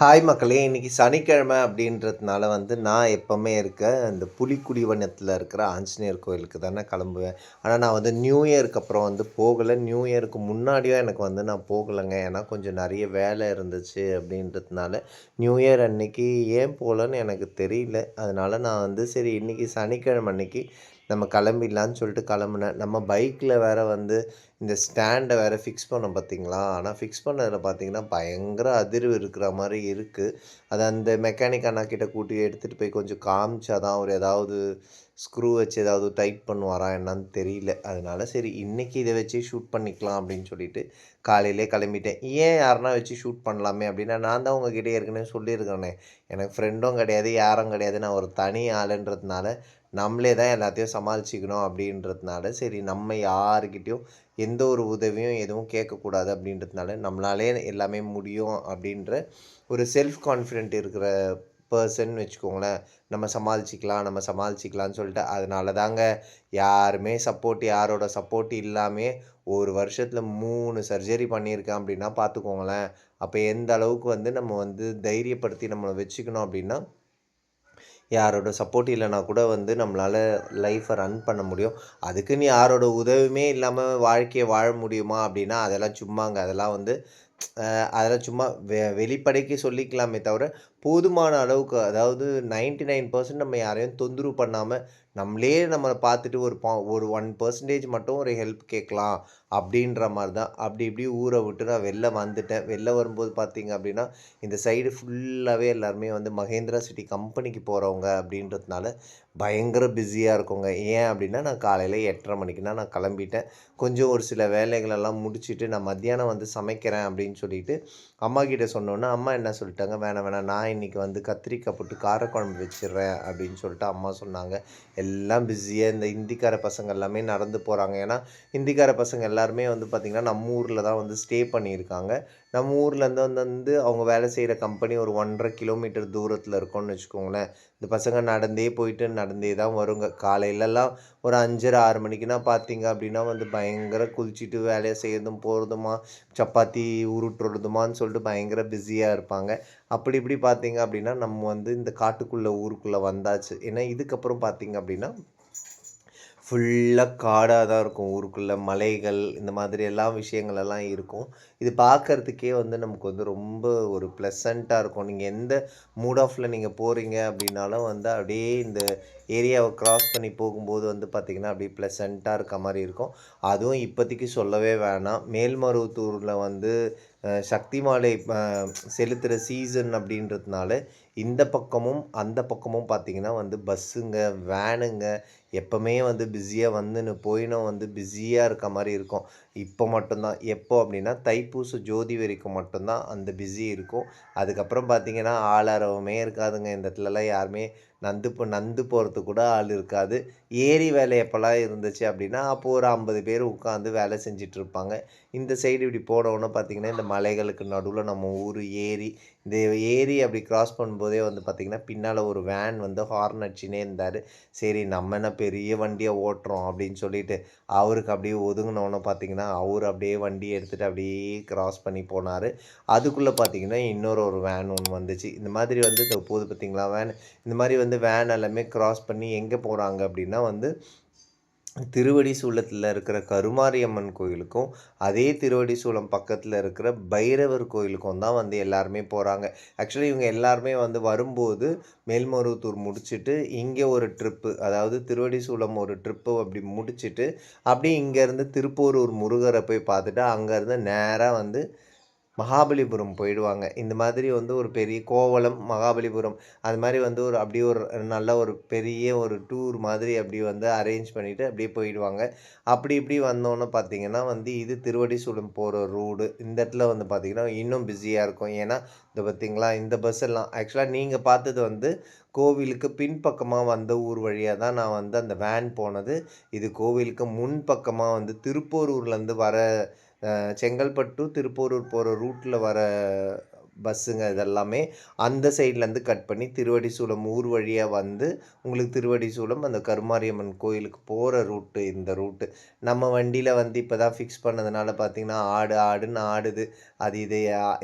Hi மக்களே இன்றைக்கி சனிக்கிழமை அப்படின்றதுனால வந்து நான் எப்போவுமே இருக்க இந்த புலிக்குடிவனத்தில் இருக்கிற ஆஞ்சநேயர் கோயிலுக்கு தானே கிளம்புவேன். ஆனால் நான் வந்து நியூ இயருக்கு அப்புறம் வந்து போகலை. நியூ இயருக்கு முன்னாடியும் எனக்கு வந்து நான் போகலைங்க. ஏன்னா கொஞ்சம் நிறைய வேலை இருந்துச்சு அப்படின்றதுனால நியூ இயர் அன்னைக்கு ஏன் போகலன்னு எனக்கு தெரியல. அதனால் நான் வந்து சரி இன்றைக்கி சனிக்கிழமை அன்னைக்கு நம்ம கிளம்பிடலான்னு சொல்லிட்டு கிளம்புனேன் நம்ம பைக்கில் வேறு வந்து இந்த ஸ்டாண்டை வேறு ஃபிக்ஸ் பண்ணோம் பார்த்தீங்களா ஆனால் ஃபிக்ஸ் பண்ணதில் பார்த்தீங்கன்னா பயங்கர அதிர்வு இருக்கிற மாதிரி இருக்குது அது அந்த மெக்கானிக் அண்ணாக்கிட்ட கூட்டி எடுத்துகிட்டு போய் கொஞ்சம் காமிச்சா தான் அவர் ஏதாவது ஸ்க்ரூ வச்சு ஏதாவது டைட் பண்ணுவாரா என்னன்னு தெரியல. அதனால சரி இன்றைக்கி இதை வச்சு ஷூட் பண்ணிக்கலாம் அப்படின்னு சொல்லிட்டு காலையிலே கிளம்பிட்டேன். ஏன் யாருன்னா வச்சு ஷூட் பண்ணலாமே அப்படின்னா நான் தான் உங்ககிட்ட ஏற்கனவே சொல்லியிருக்கேனே எனக்கு ஃப்ரெண்டும் கிடையாது யாரும் கிடையாது. நான் ஒரு தனி ஆளுன்றதுனால நம்மளே தான் எல்லாத்தையும் சமாளிச்சிக்கணும் அப்படின்றதுனால சரி நம்ம யாருக்கிட்டேயும் எந்த ஒரு உதவியும் எதுவும் கேட்கக்கூடாது அப்படின்றதுனால நம்மளாலே எல்லாமே முடியும் அப்படின்ற ஒரு செல்ஃப் கான்ஃபிடென்ட் இருக்கிற பர்சன் வச்சுக்கோங்களேன். நம்ம சமாளிச்சிக்கலாம் நம்ம சமாளிச்சிக்கலாம்னு சொல்லிட்டு அதனால தாங்க யாருமே சப்போர்ட் யாரோட சப்போர்ட் இல்லாமல் ஒரு வருஷத்தில் மூணு சர்ஜரி பண்ணியிருக்கேன் அப்படின்னா பார்த்துக்கோங்களேன். அப்போ எந்த அளவுக்கு வந்து நம்ம வந்து தைரியப்படுத்தி நம்மளை வச்சுக்கணும் அப்படின்னா யாரோட சப்போர்ட் இல்லைனா கூட வந்து நம்மளால் லைஃப்பை ரன் பண்ண முடியும். அதுக்குன்னு யாரோட உதவியுமே இல்லாமல் வாழ்க்கையை வாழ முடியுமா அப்படின்னா அதெல்லாம் சும்மாங்க அதெல்லாம் வந்து அதெல்லாம் சும்மா வெ வெளிப்படைக்கு சொல்லிக்கலாமே தவிர போதுமான அளவுக்கு அதாவது நைன்ட்டி நைன் பர்சன்ட் நம்ம யாரையும் தொந்தரவு பண்ணாமல் நம்மளே நம்மளை பார்த்துட்டு ஒரு பா ஒரு ஒன் பர்சன்டேஜ் மட்டும் ஒரு ஹெல்ப் கேட்கலாம். அப்படின்ற மாதிரி தான். அப்படி இப்படி ஊரை விட்டு நான் வெளில வந்துட்டேன். வெளில வரும்போது பார்த்தீங்க அப்படின்னா இந்த சைடு ஃபுல்லாகவே எல்லாருமே வந்து மகேந்திரா சிட்டி கம்பெனிக்கு போகிறவங்க அப்படின்றதுனால பயங்கர பிஸியாக இருக்குங்க. ஏன் அப்படின்னா நான் காலையில் எட்டரை மணிக்குனா நான் கிளம்பிட்டேன். கொஞ்சம் ஒரு சில வேலைகளெல்லாம் முடிச்சுட்டு நான் மத்தியானம் வந்து சமைக்கிறேன் அப்படின்னு சொல்லிட்டு அம்மா கிட்ட சொன்னோன்னே அம்மா என்ன சொல்லிட்டாங்க? வேணாம் வேணாம். நான் இன்றைக்கி வந்து கத்திரிக்காய் போட்டு காரக்குழம்பு வச்சிடுறேன் அப்படின்னு சொல்லிட்டு அம்மா சொன்னாங்க. எல்லாம் பிஸியாக இந்த இந்திக்கார பசங்க எல்லாமே நடந்து போகிறாங்க ஏன்னா இந்திக்கார பசங்க எல்லாருமே வந்து பார்த்திங்கன்னா நம்ம ஊரில் தான் வந்து ஸ்டே பண்ணியிருக்காங்க. நம்ம ஊர்லேருந்து வந்து வந்து அவங்க வேலை செய்கிற கம்பெனி ஒரு ஒன்றரை கிலோமீட்டர் தூரத்தில் இருக்கும்னு வச்சுக்கோங்களேன். இந்த பசங்க நடந்தே போயிட்டு நடந்தே தான் வருங்க. காலையிலலாம் ஒரு அஞ்சரை ஆறு மணிக்குனா பார்த்தீங்க அப்படின்னா வந்து பயங்கர குளிச்சுட்டு வேலையை செய்யறதும் போகிறதுமா சப்பாத்தி உருட்டுறதுமான்னு சொல்லிட்டு பயங்கர பிஸியாக இருப்பாங்க. அப்படி இப்படி பார்த்தீங்க அப்படின்னா நம்ம வந்து இந்த காட்டுக்குள்ளே ஊருக்குள்ளே வந்தாச்சு. ஏன்னா இதுக்கப்புறம் பார்த்தீங்க அப்படின்னா ஃபுல்லாக காடாக தான் இருக்கும். ஊருக்குள்ளே மலைகள் இந்த மாதிரி எல்லா விஷயங்கள் எல்லாம் இருக்கும். இது பார்க்கறதுக்கே வந்து நமக்கு வந்து ரொம்ப ஒரு ப்ளசண்ட்டாக இருக்கும். நீங்கள் எந்த மூட் ஆஃபில் நீங்கள் போகிறீங்க அப்படின்னாலும் வந்து அப்படியே இந்த ஏரியாவை க்ராஸ் பண்ணி போகும்போது வந்து பார்த்திங்கன்னா அப்படியே ப்ளசண்ட்டாக இருக்க மாதிரி இருக்கும். அதுவும் இப்போதைக்கு சொல்லவே வேணாம். மேல்மருவத்தூரில் வந்து சக்தி மாலை செலுத்துகிற சீசன் அப்படின்றதுனால இந்த பக்கமும் அந்த பக்கமும் பார்த்திங்கன்னா வந்து பஸ்ஸுங்க வேனுங்க எப்போவுமே வந்து பிஸியாக வந்துன்னு போயினும் வந்து பிஸியாக இருக்க மாதிரி இருக்கும். இப்போ மட்டும்தான். எப்போ அப்படின்னா தைப்பூச ஜோதி வரைக்கும் மட்டும்தான் அந்த பிஸி இருக்கும். அதுக்கப்புறம் பார்த்திங்கன்னா ஆளாரவமே இருக்காதுங்க. இந்த இடத்துலலாம் யாருமே நந்து நந்து போகிறதுக்கு கூட ஆள் இருக்காது. ஏரி வேலை எப்போல்லாம் இருந்துச்சு அப்படின்னா அப்போது ஒரு ஐம்பது பேர் உட்காந்து வேலை செஞ்சிட்ருப்பாங்க இந்த சைடு இப்படி போனோன்னே பார்த்திங்கன்னா இந்த மலைகளுக்கு நடுவில் நம்ம ஊர் ஏரி இந்த ஏரி அப்படி க்ராஸ் பண்ணும்போதே வந்து பார்த்திங்கன்னா பின்னால் ஒரு வேன் வந்து ஹார்ன் அடிச்சுனே இருந்தார். சரி நம்ம என்ன பெரிய வண்டியை ஓட்டுறோம் அப்படின்னு சொல்லிட்டு அவருக்கு அப்படியே ஒதுங்கினோன்னு பார்த்திங்கன்னா அவர் அப்படியே வண்டியை எடுத்துகிட்டு அப்படியே க்ராஸ் பண்ணி போனார். அதுக்குள்ளே பார்த்தீங்கன்னா இன்னொரு ஒரு வேன் ஒன்று வந்துச்சு. இந்த மாதிரி வந்து இந்த போது பார்த்திங்களா வேன் இந்த மாதிரி வந்து வேன் எல்லாமே க்ராஸ் பண்ணி எங்கே போகிறாங்க அப்படின்னா வந்து திருவடி சூலத்தில் இருக்கிற கருமாரியம்மன் கோயிலுக்கும் அதே திருவடிசூலம் பக்கத்தில் இருக்கிற பைரவர் கோயிலுக்கும் தான் வந்து எல்லாருமே போகிறாங்க ஆக்சுவலி இவங்க எல்லாருமே வந்து வரும்போது மேல்மருவத்தூர் முடிச்சுட்டு இங்கே ஒரு ட்ரிப்பு அதாவது திருவடிசூலம் ஒரு ட்ரிப்பு அப்படி முடிச்சுட்டு அப்படியே இங்கேருந்து திருப்பூரூர் முருகரை போய் பார்த்துட்டு அங்கேருந்து நேராக வந்து மகாபலிபுரம் போயிடுவாங்க. இந்த மாதிரி வந்து ஒரு பெரிய கோவளம் மகாபலிபுரம் அது மாதிரி வந்து ஒரு அப்படியே ஒரு நல்ல ஒரு பெரிய ஒரு டூர் மாதிரி அப்படி வந்து அரேஞ்ச் பண்ணிவிட்டு அப்படியே போயிடுவாங்க. அப்படி இப்படி வந்தோன்னே பார்த்தீங்கன்னா வந்து இது திருவடிசூலம் போகிற ரோடு இந்த இடத்துல வந்து பார்த்திங்கன்னா இன்னும் பிஸியாக இருக்கும். ஏன்னா இந்த பார்த்திங்களா? இந்த பஸ் எல்லாம் ஆக்சுவலாக நீங்கள் பார்த்தது வந்து கோவிலுக்கு பின்பக்கமாக வந்த ஊர் வழியாக தான் நான் வந்து அந்த வேன் போனது. இது கோவிலுக்கு முன்பக்கமாக வந்து திருப்போரூர்லேருந்து வர செங்கல்பட்டு திருப்போரூர் போகிற ரூட்டில் வர பஸ்ஸுங்க இதெல்லாமே அந்த சைட்லேருந்து கட் பண்ணி திருவடிசூலம் ஊர் வழியாக வந்து உங்களுக்கு திருவடிசூலம் அந்த கருமாரியம்மன் கோயிலுக்கு போகிற ரூட்டு இந்த ரூட்டு. நம்ம வண்டியில் வந்து இப்போ தான் ஃபிக்ஸ் பண்ணதுனால பார்த்திங்கன்னா ஆடு ஆடுன்னு ஆடுது. அது இது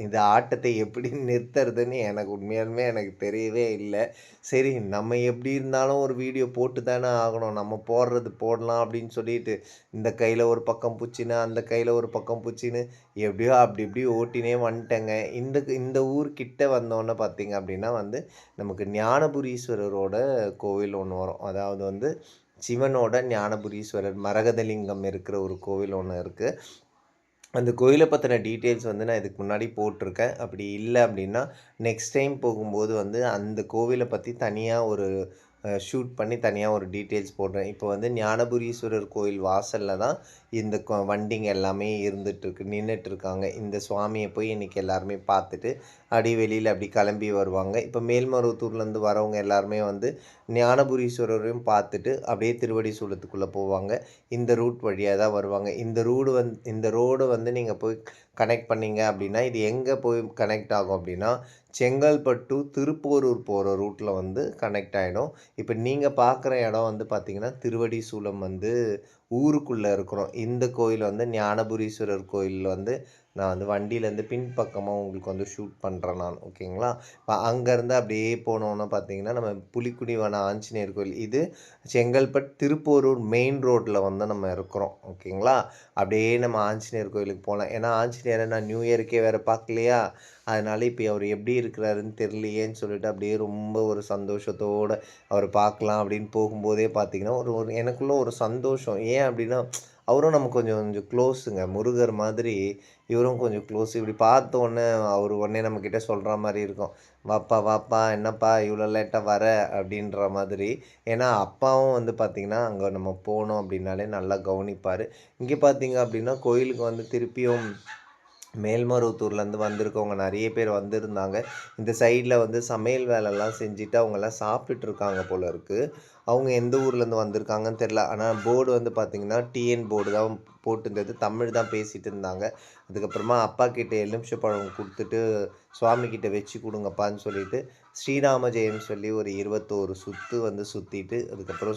இந்த ஆட்டத்தை எப்படி நிறுத்துறதுன்னு எனக்கு உண்மையாலுமே எனக்கு தெரியவே இல்லை. சரி நம்ம எப்படி இருந்தாலும் ஒரு வீடியோ போட்டு தானே ஆகணும். நம்ம போடுறது போடலாம் அப்படின்னு சொல்லிட்டு இந்த கையில் ஒரு பக்கம் பூச்சின்னு அந்த கையில் ஒரு பக்கம் பூச்சின்னு எப்படியோ அப்படி இப்படி ஓட்டினே வந்துட்டேங்க. இந்த இந்த ஊர் கிட்ட வந்தோன்னே பார்த்தீங்க அப்படின்னா வந்து நமக்கு ஞானபுரீஸ்வரரோட கோவில் ஒன்று வரும். அதாவது வந்து சிவனோட ஞானபுரீஸ்வரர் மரகதலிங்கம் இருக்கிற ஒரு கோவில் ஒன்று இருக்குது அந்த கோயிலை பற்றின டீட்டெயில்ஸ் வந்து நான் இதுக்கு முன்னாடி போட்டிருக்கேன். அப்படி இல்லை அப்படின்னா நெக்ஸ்ட் டைம் போகும்போது வந்து அந்த கோவிலை பற்றி தனியாக ஒரு ஷூட் பண்ணி தனியாக ஒரு டீட்டெயில்ஸ் போடுறேன். இப்போ வந்து ஞானபுரீஸ்வரர் கோயில் வாசலில் தான் இந்த கொ வண்டிங்க எல்லாமே இருந்துகிட்ருக்கு நின்றுட்டுருக்காங்க இந்த சுவாமியை போய் இன்றைக்கி எல்லாருமே பார்த்துட்டு அடிவெளியில் வெளியில் அப்படி கிளம்பி வருவாங்க. இப்போ மேல்மருவத்தூர்லேருந்து வரவங்க எல்லாருமே வந்து ஞானபுரீஸ்வரரையும் பார்த்துட்டு அப்படியே திருவடி சூலத்துக்குள்ளே போவாங்க. இந்த ரூட் வழியாக தான் வருவாங்க. இந்த ரூடு வந் இந்த ரோடு வந்து நீங்கள் போய் கனெக்ட் பண்ணிங்க அப்படின்னா இது எங்கே போய் கனெக்ட் ஆகும் அப்படின்னா செங்கல்பட்டு திருப்போரூர் போகிற ரூட்டில் வந்து கனெக்ட் ஆகிடும் இப்போ நீங்கள் பார்க்குற இடம் வந்து பார்த்திங்கன்னா திருவடி சூலம் வந்து ஊருக்குள்ளே இருக்கிறோம். இந்த கோயில் வந்து ஞானபுரீஸ்வரர் கோயில் வந்து நான் வந்து வண்டியிலேருந்து பின்பக்கமாக உங்களுக்கு வந்து ஷூட் பண்ணுறேன் நான் ஓகேங்களா? இப்போ அங்கேருந்து அப்படியே போனோன்னா பார்த்தீங்கன்னா நம்ம புலிக்குடி வன ஆஞ்சநேயர் கோயில் இது செங்கல்பட்டு திருப்போரூர் மெயின் ரோட்டில் வந்து நம்ம இருக்கிறோம் ஓகேங்களா? அப்படியே நம்ம ஆஞ்சநேயர் கோயிலுக்கு போகலாம். ஏன்னா ஆஞ்சநேயரை நான் நியூ இயருக்கே வேறு பார்க்கலையா? அதனால இப்போ அவர் எப்படி இருக்கிறாருன்னு தெரியலையேன்னு சொல்லிட்டு அப்படியே ரொம்ப ஒரு சந்தோஷத்தோடு அவர் பார்க்கலாம் அப்படின்னு போகும்போதே பார்த்தீங்கன்னா ஒரு ஒரு எனக்குள்ள ஒரு சந்தோஷம். ஏன் அப்படின்னா அவரும் நம்ம கொஞ்சம் கொஞ்சம் க்ளோஸுங்க முருகர் மாதிரி இவரும் கொஞ்சம் க்ளோஸ் இப்படி பார்த்த உடனே அவர் உடனே நம்மக்கிட்ட சொல்கிற மாதிரி இருக்கும். வாப்பா வாப்பா என்னப்பா இவ்வளோ லேட்டாக வர? அப்படின்ற மாதிரி. ஏன்னா அப்பாவும் வந்து பார்த்திங்கன்னா அங்கே நம்ம போனோம் அப்படின்னாலே நல்லா கவனிப்பார். இங்கே பார்த்தீங்க அப்படின்னா கோயிலுக்கு வந்து திருப்பியும் மேல்மருவத்தூர்லேருந்து வந்திருக்கவங்க நிறைய பேர் வந்திருந்தாங்க. இந்த சைடில் வந்து சமையல் வேலைலாம் செஞ்சுட்டு அவங்கெல்லாம் சாப்பிட்டுட்டு இருக்காங்க போல இருக்குது அவங்க எந்த ஊர்லேருந்து வந்திருக்காங்கன்னு தெரில. ஆனால் போர்டு வந்து பார்த்திங்கன்னா டிஎன் போர்டு தான் போட்டிருந்தது தமிழ் தான் பேசிகிட்டு இருந்தாங்க அதுக்கப்புறமா அப்பா கிட்டே எலுமிச்சை பழம் கொடுத்துட்டு சுவாமி கிட்டே வச்சு கொடுங்கப்பான்னு சொல்லிட்டு ஸ்ரீராம ஜெயம் சொல்லி ஒரு இருபத்தோரு சுற்று வந்து சுற்றிட்டு அதுக்கப்புறம்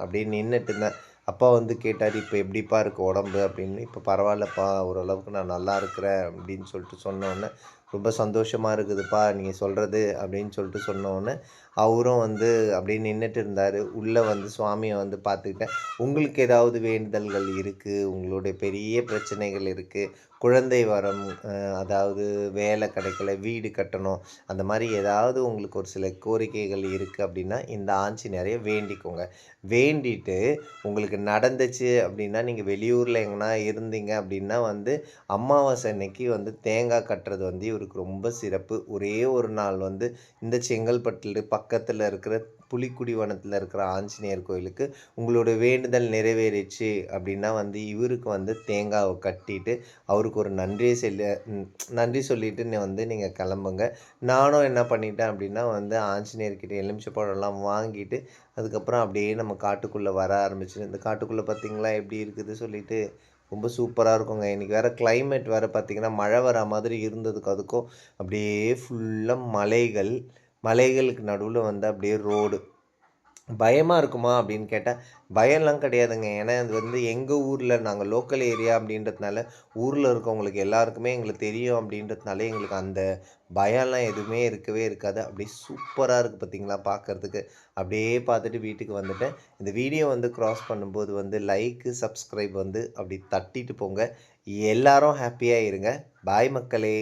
அப்படியே நின்றுட்டு இருந்தேன் அப்பா வந்து கேட்டார் இப்போ எப்படிப்பா இருக்குது உடம்பு? அப்படின்னு. இப்போ பரவாயில்லப்பா ஓரளவுக்கு நான் நல்லா இருக்கிறேன் அப்படின்னு சொல்லிட்டு சொன்னோன்னே ரொம்ப சந்தோஷமாக இருக்குதுப்பா நீங்கள் சொல்கிறது அப்படின்னு சொல்லிட்டு சொன்னோன்னே அவரும் வந்து அப்படியே நின்றுட்டு இருந்தார். உள்ளே வந்து சுவாமியை வந்து பார்த்துக்கிட்டேன். உங்களுக்கு ஏதாவது வேண்டுதல்கள் இருக்குது உங்களுடைய பெரிய பிரச்சனைகள் இருக்குது குழந்தை வரம் அதாவது வேலை கிடைக்கல வீடு கட்டணும் அந்த மாதிரி ஏதாவது உங்களுக்கு ஒரு சில கோரிக்கைகள் இருக்குது அப்படின்னா இந்த ஆஞ்சி நிறைய வேண்டிக்கோங்க. வேண்டிட்டு உங்களுக்கு நடந்துச்சு அப்படின்னா நீங்கள் வெளியூரில் எங்கன்னா இருந்தீங்க அப்படின்னா வந்து அமாவாசை அன்னைக்கு வந்து தேங்காய் கட்டுறது வந்து இவருக்கு ரொம்ப சிறப்பு. ஒரே ஒரு நாள் வந்து இந்த செங்கல்பட்டில் பக்கத்தில் இருக்கிற புலிக்குடி வனத்தில் இருக்கிற ஆஞ்சநேயர் கோயிலுக்கு உங்களோட வேண்டுதல் நிறைவேறிச்சு அப்படின்னா வந்து இவருக்கு வந்து தேங்காவை கட்டிட்டு அவருக்கு ஒரு நன்றியை செல்ல நன்றி சொல்லிட்டு வந்து நீங்கள் கிளம்புங்க. நானும் என்ன பண்ணிட்டேன் அப்படின்னா வந்து ஆஞ்சநேயர்கிட்ட எலுமிச்சை பழம்லாம் வாங்கிட்டு அதுக்கப்புறம் அப்படியே நம்ம காட்டுக்குள்ளே வர ஆரம்பிச்சு இந்த காட்டுக்குள்ளே பார்த்தீங்களா எப்படி இருக்குது சொல்லிட்டு ரொம்ப சூப்பராக இருக்குங்க. இன்றைக்கி வேறு கிளைமேட் வேறு பார்த்திங்கன்னா மழை வர மாதிரி இருந்ததுக்கு அதுக்கும் அப்படியே ஃபுல்லாக மலைகள் மலைகளுக்கு நடுவில் வந்து அப்படியே ரோடு பயமாக இருக்குமா அப்படின்னு கேட்டால் பயம்லாம் கிடையாதுங்க. ஏன்னா அது வந்து எங்கள் ஊரில் நாங்கள் லோக்கல் ஏரியா அப்படின்றதுனால ஊரில் இருக்கவங்களுக்கு எல்லாருக்குமே எங்களுக்கு தெரியும் அப்படின்றதுனால எங்களுக்கு அந்த பயம்லாம் எதுவுமே இருக்கவே இருக்காது. அப்படியே சூப்பராக இருக்குது பார்த்தீங்களா பார்க்குறதுக்கு அப்படியே பார்த்துட்டு வீட்டுக்கு வந்துட்டேன். இந்த வீடியோ வந்து க்ராஸ் பண்ணும்போது வந்து லைக்கு சப்ஸ்கிரைப் வந்து அப்படி தட்டிட்டு போங்க. எல்லாரும் ஹாப்பியாக இருங்க. பாய் மக்களே.